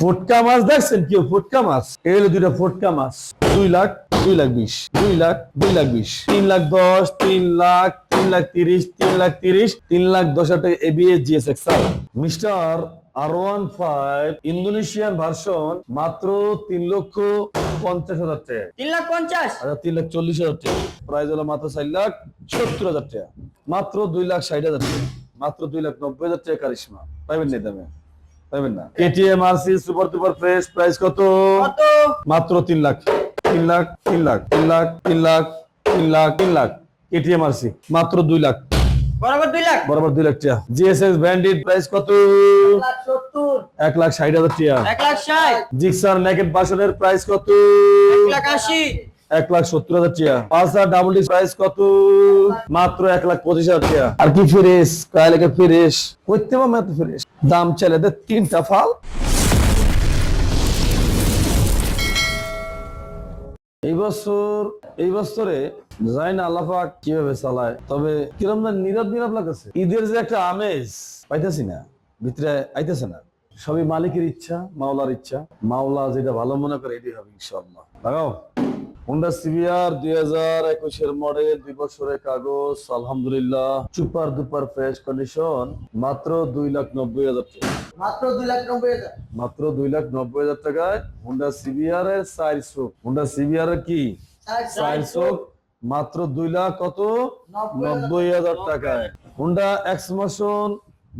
ফুটকা মাছ দেখছেন কেউ? ফুটকা মাছ? এই হলো দুইটা ফুটকা মাছ। দুই লাখ দুই লাখ বিশ। দুই লাখ দুই লাখ বিশ। তিন লাখ দশ তিন লাখ তিন লাখ তিরিশ তিন লাখ তিরিশ তিন লাখ দশ হাজার টাকা ABS GS এক্সাল mister R one five Indonesian version মাত্র তিন লক্ষ পঞ্চাশ হাজার টাকা। তিন লাখ পঞ্চাশ? আচ্ছা তিন লাখ চল্লিশ হাজার টাকা। প্রাইস হলো মাত্র চার লাখ সত্তর হাজার টাকা। মাত্র দুই লাখ ষাট হাজার টাকা। মাত্র দুই লাখ নব্বই হাজার টাকা কারিশমা। পাইবেন না এই দামে। পাইবেন না। KTM RC super super fresh price কত? কত? মাত্র তিন লাখ। তিন লাখ তিন লাখ তিন লাখ তিন লাখ তিন লাখ তিন লাখ। কেটিএম আরসি মাত্র দুই লাখ। বরাবর দুই লাখ? বরাবর দুই লাখ টাকা। জিএসএস ব্র্যান্ডেড প্রাইস কত? এক লাখ ষাট হাজার টাকা। এক লাখ ষাট। জিক্সার নেকেট বাসনের প্রাইস কত? এক লাখ আশি। এক লাখ সত্তর হাজার পালসার ডাবল ডি প্রাইস কত? মাত্র এক লাখ পঁচিশ হাজার টাকা। আর কি ফ্রেশ ফ্রেশ করতে পারব এত ফ্রেশ দাম তিনটা ফাল। এই বছর, এই বছরে জানি কীভাবে চালায়? তবে কিরম না নীরব নীরব লাগতেছে। ঈদের যে একটা আমেজ, পাইতেছি না। ভিতরে আইতেছে না। সবই মালিকের ইচ্ছা, মাওলার ইচ্ছা। মাওলা যেটা ভালো মনে করে, এটাই হবে ইনশাআল্লাহ। লাগাও। হোন্ডা সিবিআর দুই হাজার একুশের মডেল দুই বছরের কাগজ আলহামদুলিল্লাহ সুপার দুপার ফ্রেশ কন্ডিশন মাত্র দুই লাখ নব্বই হাজার টাকা। মাত্র দুই লাখ নব্বই হাজার। মাত্র দুই লাখ নব্বই হাজার টাকায় হোন্ডা সিবিআর এর চার শোক হোন্ডা সিবিআর এর কি? চার শোক মাত্র দুই লাখ কত? নব্বই হাজার টাকায়। হোন্ডা এক্সমোশন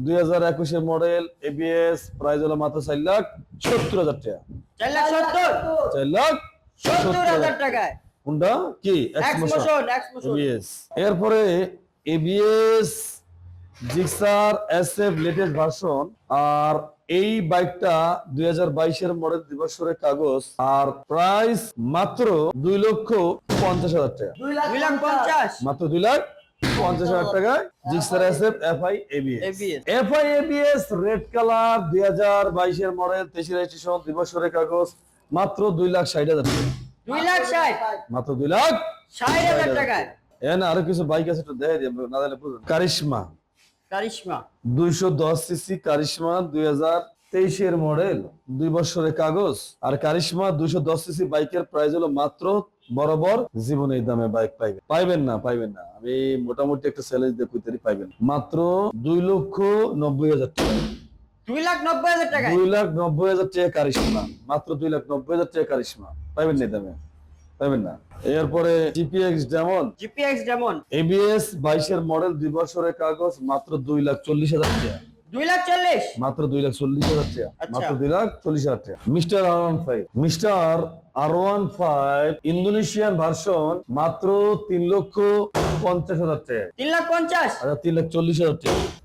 দুই হাজার একুশের মডেল এবিএস প্রাইস হলো মাত্র চার লাখ সত্তর হাজার টাকা। চার লাখ সত্তর। চার লাখ সত্তর হাজার টাকায়। হোন্ডা কি? এক্সমোশন এক্সমোশন এক্সমোশন এরপরে ABS Gixxer SF latest version আর এই বাইকটা দুই হাজার বাইশের মডেল দিবসের কাগজ আর প্রাইস মাত্র দুই লক্ষ পঞ্চাশ হাজার টাকা। দুই লাখ পঞ্চাশ। মাত্র দুই লাখ পঞ্চাশ হাজার টাকায় Gixxer SF FI ABS ABS FI ABS red colour দুই হাজার বাইশের মডেল তেইশ রেজিস্ট্রেশন দিবসের কাগজ মাত্র দুই লাখ ষাট হাজার টাকা। দুই লাখ ষাট? মাত্র দুই লাখ ষাট হাজার টাকায়? এখানে আরও কিছু বাইক আছে একটু দেখে দিই না জানলে বুঝুন কারিশমা কারিশমা দুইশো দশ সিসি কারিশমা দুই হাজার তেইশের মডেল দুই বছরের কাগজ। আর কারিশমা দুইশো দশ সিসি বাইকের প্রাইস হলো মাত্র বরাবর জীবনে এই দামে বাইক পাইবেন। পাইবেন না পাইবেন না। আমি মোটামুটি একটা চ্যালেঞ্জ দিয়ে পাইবেন। মাত্র দুই লক্ষ নব্বই হাজার টাকা। দুই লাখ নব্বই হাজার দুই লাখ নব্বই হাজার টাকা কারিশমা। মাত্র দুই লাখ নব্বই হাজার টাকা কারিশমা। পাইবেন না দামে? পাইবেন না। এরপরে জিপিএক্স যেমন জিপিএক্স যেমন এবিএস বাইশের মডেল দুই বছরের কাগজ মাত্র দুই লাখ চল্লিশ হাজার টাকা। দুই লাখ চল্লিশ। মাত্র দুই লাখ চল্লিশ হাজার টাকা। আচ্ছা। মাত্র দুই লাখ চল্লিশ হাজার টাকা। Mister R one five. Mister R one five Indonesian version মাত্র তিন লক্ষ পঞ্চাশ হাজার টাকা। তিন লাখ পঞ্চাশ। আচ্ছা তিন লাখ চল্লিশ হাজার টাকা।